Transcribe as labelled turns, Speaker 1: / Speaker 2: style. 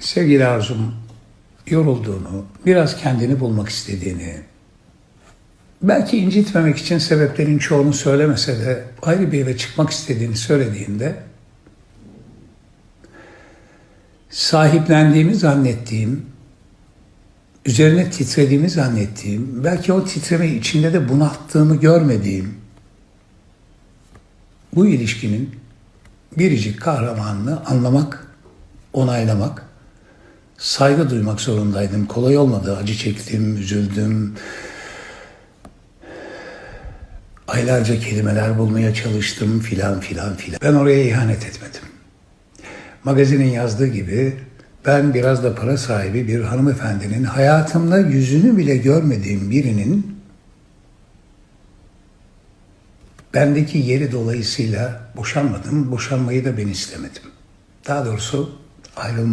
Speaker 1: Sevgili Arzum, yorulduğunu, biraz kendini bulmak istediğini, belki incitmemek için sebeplerin çoğunu söylemese de ayrı bir eve çıkmak istediğini söylediğinde sahiplendiğimi zannettiğim, üzerine titrediğimi zannettiğim, belki o titremeyi içinde de bunalttığımı görmediğim bu ilişkinin biricik kahramanını anlamak, onaylamak, saygı duymak zorundaydım. Kolay olmadı. Acı çektim, üzüldüm. Aylarca kelimeler bulmaya çalıştım filan filan filan. Ben oraya ihanet etmedim. Magazinin yazdığı gibi ben biraz da para sahibi bir hanımefendinin hayatımda yüzünü bile görmediğim birinin bendeki yeri dolayısıyla boşanmadım. Boşanmayı da ben istemedim. Daha doğrusu ayrılmak